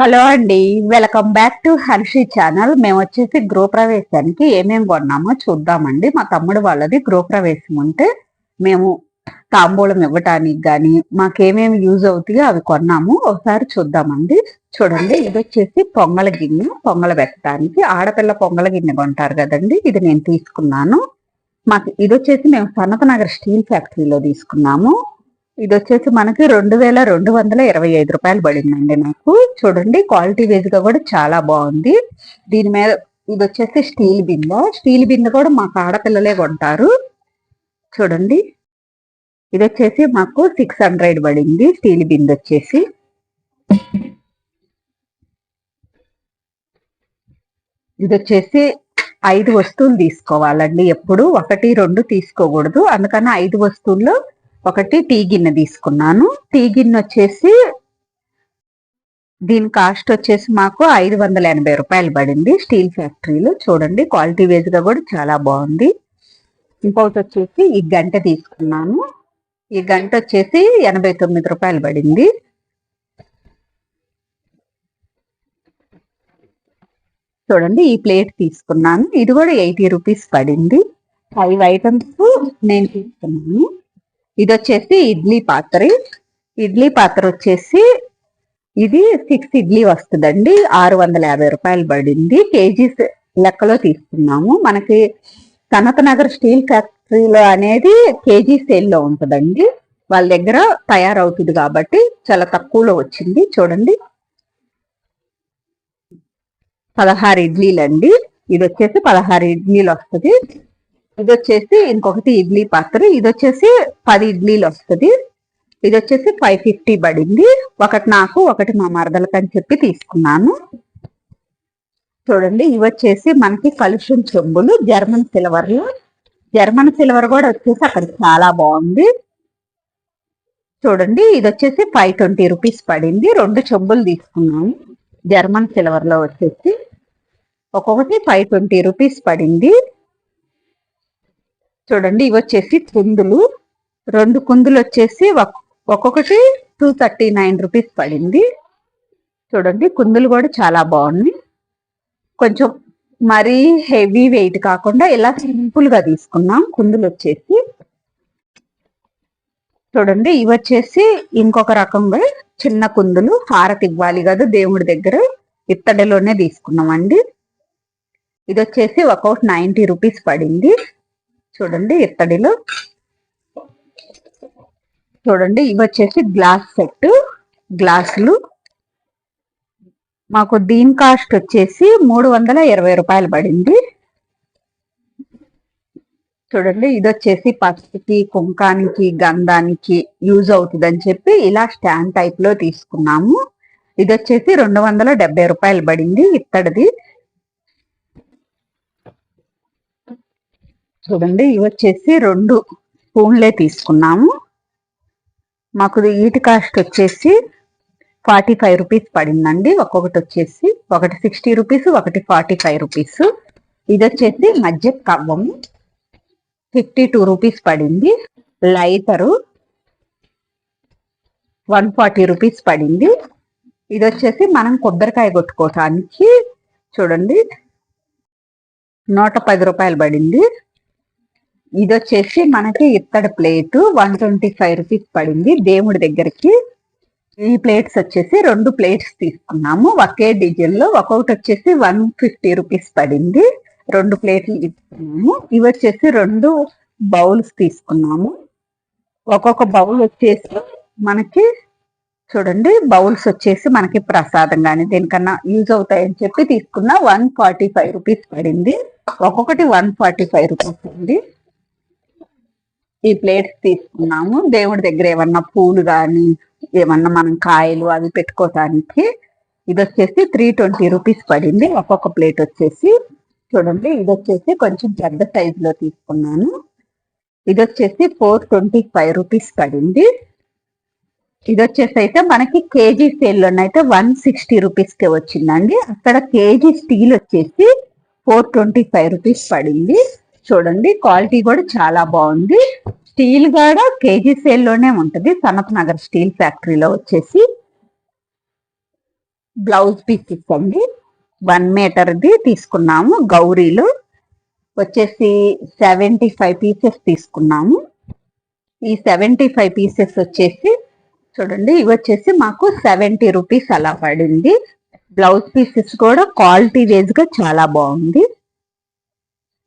Hello అండి welcome back to Harshi channel. మేము వచ్చేసి గృహప్రవేశానికి ఏమేమి కొన్నామో చూద్దామండి. మా తమ్ముడు వాళ్ళది గృహప్రవేశం ఉంటే మేము తాంబూలం ఇవ్వటానికి కానీ మాకేమేమి యూజ్ అవుతాయో అవి కొన్నాము. ఒకసారి చూద్దామండి. చూడండి ఇది వచ్చేసి పొంగల గిన్నె పొంగల పెట్టడానికి. ఆడపిల్ల పొంగల గిన్నె కొంటారు కదండి ఇది నేను తీసుకున్నాను. మాకు ఇది వచ్చేసి మేము సనత్ నగర్ స్టీల్ ఫ్యాక్టరీలో తీసుకున్నాము. ఇది వచ్చేసి మనకి రెండు వేల రెండు వందల ఇరవై ఐదు రూపాయలు పడిందండి నాకు. చూడండి క్వాలిటీ వైజ్గా కూడా చాలా బాగుంది. దీని మీద ఇది వచ్చేసి స్టీల్ బిందె. స్టీల్ బిందె కూడా మాకు ఆడపిల్లలే కొంటారు. చూడండి ఇది వచ్చేసి మాకు సిక్స్ హండ్రెడ్ పడింది స్టీల్ బిందె వచ్చేసి. ఇది వచ్చేసి ఐదు వస్తువులు తీసుకోవాలండి ఎప్పుడు. ఒకటి రెండు తీసుకోకూడదు. అందుకని ఐదు వస్తువుల్లో ఒకటి టీ గిన్నె తీసుకున్నాను. టీ గిన్నె వచ్చేసి దీని కాస్ట్ వచ్చేసి మాకు ఐదు వందల ఎనభై రూపాయలు పడింది. స్టీల్ ఫ్యాక్టరీలో చూడండి క్వాలిటీ వేజ్గా కూడా చాలా బాగుంది. ఇంకొకటి వచ్చేసి ఈ గంట తీసుకున్నాను. ఈ గంట వచ్చేసి ఎనభై తొమ్మిది రూపాయలు పడింది. చూడండి ఈ ప్లేట్ తీసుకున్నాను. ఇది కూడా ఎయిటీ రూపీస్ పడింది. ఫైవ్ ఐటమ్స్ నేను తీసుకున్నాను. ఇది వచ్చేసి ఇడ్లీ పాత్ర. ఇడ్లీ పాత్ర వచ్చేసి ఇది సిక్స్ ఇడ్లీ వస్తుందండి. ఆరు వందల యాభై రూపాయలు పడింది. కేజీస్ లెక్కలో తీసుకున్నాము. మనకి సనత్ నగర్ స్టీల్ ఫ్యాక్టరీలో అనేది కేజీ సేల్లో ఉంటుందండి. వాళ్ళ దగ్గర తయారవుతుంది కాబట్టి చాలా తక్కువలో వచ్చింది. చూడండి. పదహారు ఇడ్లీలు అండి ఇది వచ్చేసి పదహారు ఇడ్లీలు వస్తుంది. ఇది వచ్చేసి ఇంకొకటి ఇడ్లీ పాత్ర. ఇది వచ్చేసి పది ఇడ్లీలు వస్తుంది. ఇది వచ్చేసి ఫైవ్ ఫిఫ్టీ పడింది. ఒకటి నాకు ఒకటి మా మరదలకు అని చెప్పి తీసుకున్నాను. చూడండి ఇవి వచ్చేసి మనకి కలుషం చెంబులు జర్మన్ సిల్వర్లు జర్మన్ సిల్వర్ కూడా వచ్చేసి అక్కడ చాలా బాగుంది. చూడండి ఇది వచ్చేసి ఫైవ్ ట్వంటీ రూపీస్ పడింది. రెండు చెంబులు తీసుకున్నాము జర్మన్ సిల్వర్లో వచ్చేసి. ఒక్కొక్కటి ఫైవ్ ట్వంటీ రూపీస్ పడింది. చూడండి ఇవి వచ్చేసి కుందులు. రెండు కుందులు వచ్చేసి ఒక్కొక్కటి టూ థర్టీ నైన్ రూపీస్ పడింది. చూడండి కుందులు కూడా చాలా బాగున్నాయి. కొంచెం మరీ హెవీ వెయిట్ కాకుండా ఇలా సింపుల్గా తీసుకున్నాం. కుందులు వచ్చేసి. చూడండి ఇవి వచ్చేసి ఇంకొక రకంగా చిన్న కుందులు. హారతి ఇవ్వాలి కదా దేవుడి దగ్గర. ఇత్తడిలోనే తీసుకున్నామండి. ఇది వచ్చేసి ఒక్కొక్కటి నైంటీ రూపీస్ పడింది. చూడండి ఇత్తడిలో. చూడండి ఇవి వచ్చేసి గ్లాస్ సెట్ గ్లాసులు. మాకు దీని కాస్ట్ వచ్చేసి మూడు వందల ఇరవై రూపాయలు పడింది. చూడండి ఇది వచ్చేసి పసుపుకి కుంకానికి గంధానికి యూజ్ అవుతుందని చెప్పి ఇలా స్టాండ్ టైప్లో తీసుకున్నాము. ఇది వచ్చేసి రెండు వందల డెబ్బై రూపాయలు పడింది ఇత్తడిది. చూడండి ఇవి వచ్చేసి రెండు స్పూన్లే తీసుకున్నాము. మాకు వీటి కాస్ట్ వచ్చేసి ఫార్టీ ఫైవ్ రూపీస్ పడిందండి. ఒక్కొక్కటి వచ్చేసి ఒకటి సిక్స్టీ రూపీస్ ఒకటి ఫార్టీ ఫైవ్ రూపీస్. ఇది వచ్చేసి మధ్య కవ్వము ఫిఫ్టీ టూ రూపీస్ పడింది. లైటరు వన్ ఫార్టీ రూపీస్ పడింది. ఇది వచ్చేసి మనం కొబ్బరికాయ కొట్టుకోవటానికి చూడండి నూట పది రూపాయలు పడింది. ఇది వచ్చేసి మనకి ఇత్తడి plate one twenty five rupees పడింది. దేవుడి దగ్గరికి ఈ ప్లేట్స్ వచ్చేసి రెండు ప్లేట్స్ తీసుకున్నాము. ఒకే డిజైన్లో ఒక్కొక్కటి వచ్చేసి వన్ ఫిఫ్టీ రూపీస్ పడింది. రెండు ప్లేట్లు తీసుకున్నాము. ఇవి వచ్చేసి రెండు బౌల్స్ తీసుకున్నాము. ఒక్కొక్క బౌల్ వచ్చేసి మనకి చూడండి బౌల్స్ వచ్చేసి మనకి ప్రసాదం కానీ దేనికన్నా యూజ్ అవుతాయని చెప్పి తీసుకున్న వన్ ఫార్టీ ఫైవ్ రూపీస్ పడింది. ఒక్కొక్కటి వన్ ఫార్టీ ఫైవ్ రూపీస్ అండి. ఈ ప్లేట్స్ తీసుకున్నాము. దేవుడి దగ్గర ఏమన్నా పూలు కానీ ఏమన్నా మనం కాయలు అవి పెట్టుకోవటానికి ఇది వచ్చేసి త్రీ ట్వంటీ రూపీస్ పడింది. ఒక్కొక్క ప్లేట్ వచ్చేసి చూడండి ఇది వచ్చేసి కొంచెం పెద్ద సైజ్లో తీసుకున్నాను. ఇది వచ్చేసి ఫోర్ ట్వంటీ ఫైవ్ రూపీస్ పడింది. ఇది వచ్చేసి అయితే మనకి కేజీ సేల్లోనైతే వన్ సిక్స్టీ రూపీస్కి వచ్చిందండి. అక్కడ కేజీ స్టీల్ వచ్చేసి ఫోర్ ట్వంటీ ఫైవ్ రూపీస్ పడింది. చూడండి క్వాలిటీ కూడా చాలా బాగుంది. స్టీల్ కూడా కేజీ సేల్లోనే ఉంటుంది. సనత్ నగర్ స్టీల్ ఫ్యాక్టరీలో వచ్చేసి బ్లౌజ్ పీసెస్ అండి. వన్ మీటర్ది తీసుకున్నాము గౌరీలు. వచ్చేసి సెవెంటీ ఫైవ్ పీసెస్ తీసుకున్నాము. ఈ సెవెంటీ ఫైవ్ పీసెస్ వచ్చేసి చూడండి ఇవి వచ్చేసి మాకు సెవెంటీ రూపీస్ అలా పడింది. బ్లౌజ్ పీసెస్ కూడా క్వాలిటీ వేజ్గా చాలా బాగుంది.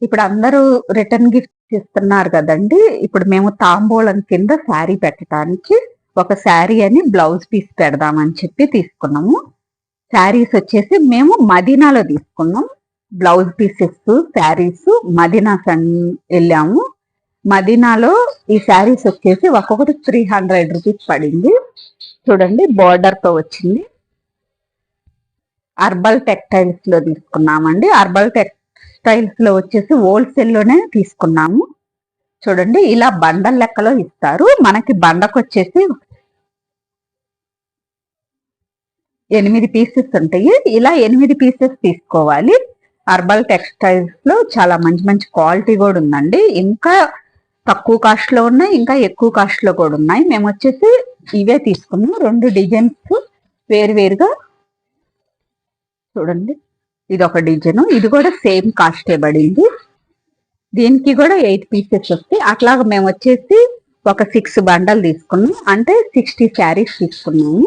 ఇప్పుడు అందరూ రిటర్న్ గిఫ్ట్ ఇస్తున్నారు కదండి. ఇప్పుడు మేము తాంబూలం కింద శారీ పెట్టడానికి ఒక శారీ అని బ్లౌజ్ పీస్ పెడదామని చెప్పి తీసుకున్నాము. శారీస్ వచ్చేసి మేము మదీనాలో తీసుకున్నాం. బ్లౌజ్ పీసెస్ శారీస్ మదీనాస్ అని వెళ్ళాము. మదీనాలో ఈ శారీస్ వచ్చేసి ఒక్కొక్కటి త్రీ హండ్రెడ్ రూపీస్ పడింది. చూడండి బార్డర్తో వచ్చింది. అర్బల్ టెక్టైల్స్లో తీసుకున్నామండి. అర్బల్ టెక్ స్టైల్స్లో వచ్చేసి హోల్సేల్లోనే తీసుకున్నాము. చూడండి ఇలా బండల లెక్కలో ఇస్తారు. మనకి బండకు వచ్చేసి ఎనిమిది పీసెస్ ఉంటాయి. ఇలా ఎనిమిది పీసెస్ తీసుకోవాలి. అర్బల్ టెక్స్టైల్స్లో చాలా మంచి మంచి క్వాలిటీ కూడా ఉందండి. ఇంకా తక్కువ కాస్ట్లో ఉన్నాయి ఇంకా ఎక్కువ కాస్ట్లో కూడా ఉన్నాయి. మేము వచ్చేసి ఇవే తీసుకున్నాం రెండు డిజైన్స్ వేరు వేరుగా చూడండి. ఇది ఒక డిజైన్. ఇది కూడా సేమ్ కాస్టే పడింది దీనికి కూడా ఎయిట్ పీసెస్ వస్తాయి. అట్లాగా మేము వచ్చేసి ఒక సిక్స్ బండలు తీసుకున్నాం. అంటే సిక్స్టీ శారీస్ తీసుకున్నాము.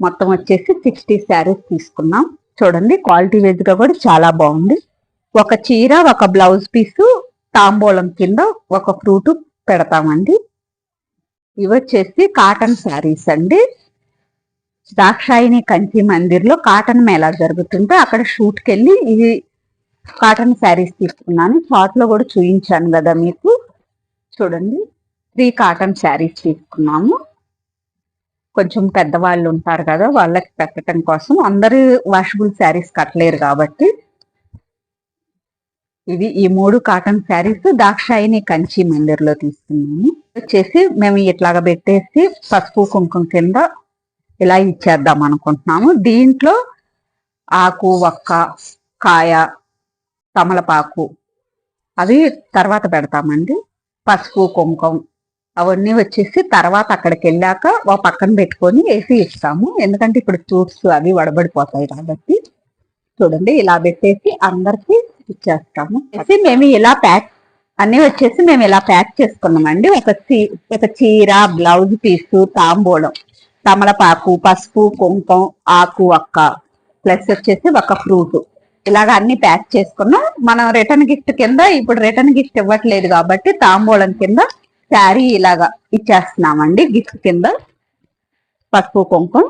మొత్తం వచ్చేసి సిక్స్టీ శారీస్ తీసుకున్నాం. చూడండి క్వాలిటీ వైజ్గా కూడా చాలా బాగుంది. ఒక చీర ఒక బ్లౌజ్ పీసు తాంబూలం కింద ఒక ఫ్రూట్ పెడతామండి. ఇవి వచ్చేసి కాటన్ శారీస్ అండి. దాక్షాయిని కంచి మందిర్లో కాటన్ మేళా జరుగుతుంటే అక్కడ షూట్కి వెళ్ళి ఇది కాటన్ శారీస్ తీసుకున్నాను. షార్ట్లో కూడా చూపించాను కదా మీకు. చూడండి. త్రీ కాటన్ శారీస్ తీసుకున్నాము. కొంచెం పెద్దవాళ్ళు ఉంటారు కదా వాళ్ళకి పెట్టడం కోసం. అందరూ వాషబుల్ శారీస్ కట్టలేరు కాబట్టి ఇది ఈ మూడు కాటన్ శారీస్ దాక్షాయిని కంచి మందిర్లో తీసుకున్నాము. వచ్చేసి మేము ఇట్లాగా పెట్టేసి పసుపు కుంకుమ కింద ఇలా ఇచ్చేద్దాం అనుకుంటున్నాము. దీంట్లో ఆకు వక్క కాయ తమలపాకు అవి తర్వాత పెడతామండి. పసుపు కుంకుమ అవన్నీ వచ్చేసి తర్వాత అక్కడికి వెళ్ళాక ఓ పక్కన పెట్టుకొని వేసి ఇస్తాము. ఎందుకంటే ఇప్పుడు ఫ్రూట్స్ అవి వడబడిపోతాయి కాబట్టి చూడండి ఇలా పెట్టేసి అందరికి ఇచ్చేస్తాము. మేము ఇలా ప్యాక్ అన్ని వచ్చేసి మేము ఇలా ప్యాక్ చేసుకున్నామండి. ఒక చీ ఒక చీర బ్లౌజ్ పీసు తాంబూలం తమలపాకు పసుపు కుంకుమ ఆకు అక్క ప్లస్ వచ్చేసి ఒక ఫ్రూట్. ఇలాగ అన్ని ప్యాక్ చేసుకున్నాం. మనం రిటర్న్ గిఫ్ట్ కింద ఇప్పుడు రిటర్న్ గిఫ్ట్ ఇవ్వట్లేదు కాబట్టి తాంబూలం కింద శారీ ఇలాగా ఇచ్చేస్తున్నామండి. గిఫ్ట్ కింద పసుపు కుంకుమ